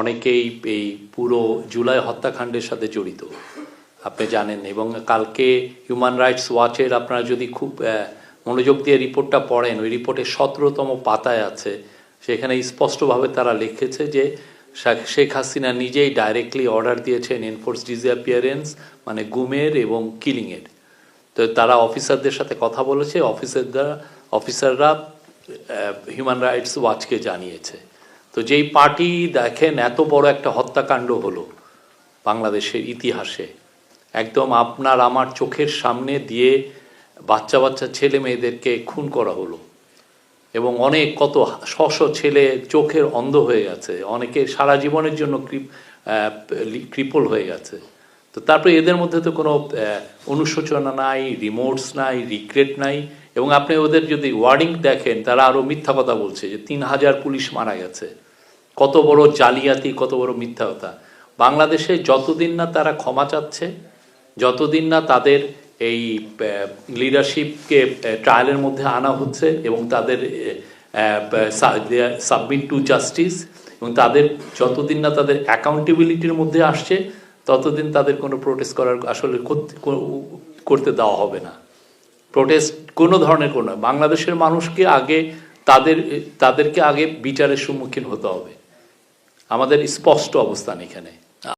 অনেকেই এই পুরো জুলাই হত্যাকাণ্ডের সাথে জড়িত। আপনি জানেন, এবং কালকে হিউম্যান রাইটস ওয়াচের আপনারা যদি খুব মনোযোগ দিয়ে রিপোর্টটা পড়েন, ওই রিপোর্টের সতেরোতম পাতায় আছে। সেখানে স্পষ্টভাবে তারা লিখেছে যে শেখ হাসিনা নিজেই ডাইরেক্টলি অর্ডার দিয়েছেন এনফোর্স ডিসঅ্যাপিয়ারেন্স মানে গুমের এবং কিলিংয়ের তো তারা অফিসারদের সাথে কথা বলেছে অফিসাররা অফিসাররা হিউম্যান রাইটস ওয়াচকে জানিয়েছে। তো যেই পার্টি দেখেন এত বড় একটা হত্যাকাণ্ড হলো বাংলাদেশের ইতিহাসে, একদম আপনার আমার চোখের সামনে দিয়ে বাচ্চা বাচ্চা ছেলে মেয়েদেরকে খুন করা হলো। এবং অনেক কত শ শ ছেলে চোখের অন্ধ হয়ে গেছে, অনেকে সারা জীবনের জন্য কৃপল হয়ে গেছে। তো তারপরে এদের মধ্যে তো কোনো অনুশোচনা নাই, রিমোটস নাই, রিগ্রেট নাই। এবং আপনি ওদের যদি ওয়ার্ডিং দেখেন, তারা আরও মিথ্যা কথা বলছে যে তিন হাজার পুলিশ মারা গেছে। কত বড় জালিয়াতি, কত বড় মিথ্যা কথা। বাংলাদেশে যতদিন না তারা ক্ষমা চাচ্ছে, যতদিন না তাদের এই লিডারশিপকে ট্রায়ালের মধ্যে আনা হচ্ছে এবং তাদের সাবমিট টু জাস্টিস এবং তাদের যতদিন না তাদের অ্যাকাউন্টেবিলিটির মধ্যে আসছে, ততদিন তাদের কোনো প্রোটেস্ট করার আসলে করতে- দেওয়া হবে না। প্রোটেস্ট কোনো ধরনের কোনো বাংলাদেশের মানুষকে আগে তাদের, তাদেরকে আগে বিচারের সম্মুখীন হতে হবে। আমাদের স্পষ্ট অবস্থান এখানে।